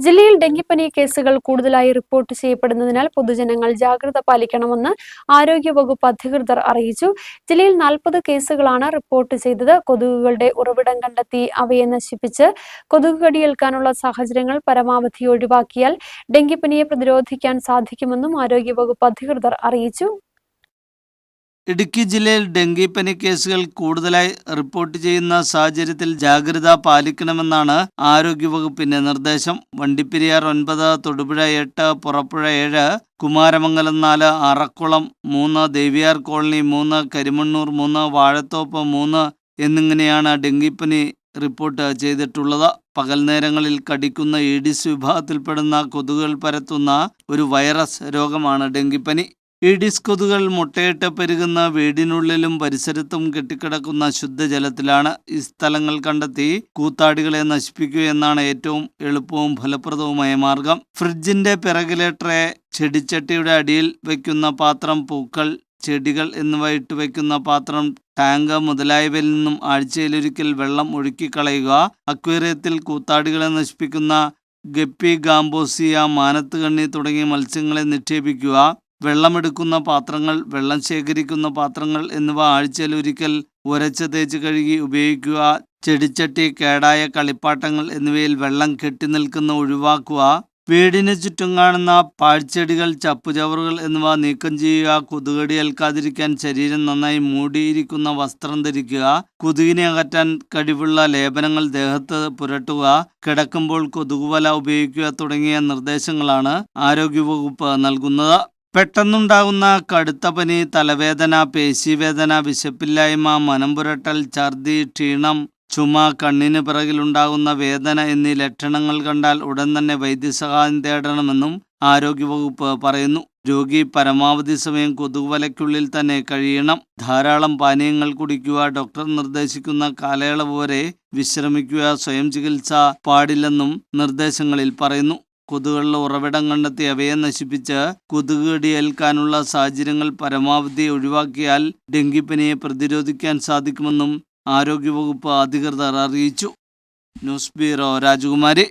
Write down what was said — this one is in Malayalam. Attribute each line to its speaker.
Speaker 1: ജില്ലയിൽ ഡെങ്കിപ്പനി കേസുകൾ കൂടുതലായി റിപ്പോർട്ട് ചെയ്യപ്പെടുന്നതിനാൽ പൊതുജനങ്ങൾ ജാഗ്രത പാലിക്കണമെന്ന് ആരോഗ്യവകുപ്പ് അധികൃതർ അറിയിച്ചു. ജില്ലയിൽ നാൽപ്പത് കേസുകളാണ് റിപ്പോർട്ട് ചെയ്തത്. കൊതുകുകളുടെ ഉറവിടം കണ്ടെത്തി അവയെ നശിപ്പിച്ച് കൊതുക് കടിയേൽക്കാനുള്ള സാഹചര്യങ്ങൾ പരമാവധി ഒഴിവാക്കിയാൽ ഡെങ്കിപ്പനിയെ പ്രതിരോധിക്കാൻ സാധിക്കുമെന്നും ആരോഗ്യവകുപ്പ് അധികൃതർ അറിയിച്ചു.
Speaker 2: ഇടുക്കി ജില്ലയിൽ ഡെങ്കിപ്പനി കേസുകൾ കൂടുതലായി റിപ്പോർട്ട് ചെയ്യുന്ന സാഹചര്യത്തിൽ ജാഗ്രത പാലിക്കണമെന്നാണ് ആരോഗ്യവകുപ്പിന്റെ നിർദ്ദേശം. വണ്ടിപ്പെരിയാർ ഒൻപത് തൊടുപുഴ എട്ട് പുറപ്പുഴ ഏഴ് കുമാരമംഗലം നാല് അറക്കുളം മൂന്ന് ദേവിയാർ കോളനി മൂന്ന് കരിമണ്ണൂർ മൂന്ന് വാഴത്തോപ്പ് മൂന്ന് എന്നിങ്ങനെയാണ് ഡെങ്കിപ്പനി റിപ്പോർട്ട് ചെയ്തിട്ടുള്ളത്. പകൽ നേരങ്ങളിൽ കടിക്കുന്ന ഈഡിസ് വിഭാഗത്തിൽപ്പെടുന്ന കൊതുകുകൾ പരത്തുന്ന ഒരു വൈറസ് രോഗമാണ് ഡെങ്കിപ്പനി ഈഡിസ് കൊതുകൾ മുട്ടയിട്ട് പെരുകുന്ന വീടിനുള്ളിലും പരിസരത്തും കെട്ടിക്കിടക്കുന്ന ശുദ്ധജലത്തിലാണ് ഈ സ്ഥലങ്ങൾ കണ്ടെത്തി കൂത്താടികളെ നശിപ്പിക്കുക എന്നാണ് ഏറ്റവും എളുപ്പവും ഫലപ്രദവുമായ മാർഗം. ഫ്രിഡ്ജിന്റെ പിറകിലെ ട്രേ ചെടിച്ചട്ടിയുടെ അടിയിൽ വയ്ക്കുന്ന പാത്രം പൂക്കൾ ചെടികൾ എന്നിവ ഇട്ട് വയ്ക്കുന്ന പാത്രം ടാങ്ക് മുതലായവയിൽ നിന്നും ആഴ്ചയിലൊരിക്കൽ വെള്ളം ഒഴുക്കിക്കളയുക അക്വേറിയത്തിൽ കൂത്താടികളെ നശിപ്പിക്കുന്ന ഗപ്പി ഗാംബോസിയ മാനത്തുകണ്ണി തുടങ്ങിയ മത്സ്യങ്ങളെ നിക്ഷേപിക്കുക വെള്ളമെടുക്കുന്ന പാത്രങ്ങൾ വെള്ളം ശേഖരിക്കുന്ന പാത്രങ്ങൾ എന്നിവ ആഴ്ചയിൽ ഒരിക്കൽ ഉരച്ച് തേച്ച് കഴുകി ഉപയോഗിക്കുക. ചെടിച്ചട്ടി കേടായ കളിപ്പാട്ടങ്ങൾ എന്നിവയിൽ വെള്ളം കെട്ടി നിൽക്കുന്ന ഒഴിവാക്കുക. വീടിന് ചുറ്റും കാണുന്ന പാഴ്ചെടികൾ ചപ്പുചവറുകൾ എന്നിവ നീക്കം ചെയ്യുക. കൊതുകടി ഏൽക്കാതിരിക്കാൻ ശരീരം നന്നായി മൂടിയിരിക്കുന്ന വസ്ത്രം ധരിക്കുക. കൊതുകിനെ അകറ്റാൻ കഴിവുള്ള ലേപനങ്ങൾ ദേഹത്ത് പുരട്ടുക. കിടക്കുമ്പോൾ കൊതുകുവല ഉപയോഗിക്കുക തുടങ്ങിയ നിർദ്ദേശങ്ങളാണ് ആരോഗ്യവകുപ്പ് നൽകുന്നത്. പെട്ടെന്നുണ്ടാകുന്ന കടുത്ത പനി തലവേദന പേശിവേദന വിശപ്പില്ലായ്മ മനം പുരട്ടൽ ഛർദി ക്ഷീണം ചുമ കണ്ണിന് പിറകിലുണ്ടാകുന്ന വേദന എന്നീ ലക്ഷണങ്ങൾ കണ്ടാൽ ഉടൻ തന്നെ വൈദ്യസഹായം തേടണമെന്നും ആരോഗ്യവകുപ്പ് പറയുന്നു. രോഗി പരമാവധി സമയം കൊതുകുവലയ്ക്കുള്ളിൽ തന്നെ കഴിയണം. ധാരാളം പാനീയങ്ങൾ കുടിക്കുക ഡോക്ടർ നിർദ്ദേശിക്കുന്ന കാലയളവ് വരെ വിശ്രമിക്കുക സ്വയം ചികിത്സ പാടില്ലെന്നും നിർദ്ദേശങ്ങളിൽ പറയുന്നു. കൊതുകുകളുടെ ഉറവിടം കണ്ടെത്തി അവയെ നശിപ്പിച്ച് കൊതുക് കടിയേൽക്കാനുള്ള സാഹചര്യങ്ങൾ പരമാവധി ഒഴിവാക്കിയാൽ ഡെങ്കിപ്പനിയെ പ്രതിരോധിക്കാൻ സാധിക്കുമെന്നും ആരോഗ്യവകുപ്പ് അധികൃതർ അറിയിച്ചു. ന്യൂസ് ബ്യൂറോ രാജകുമാരി.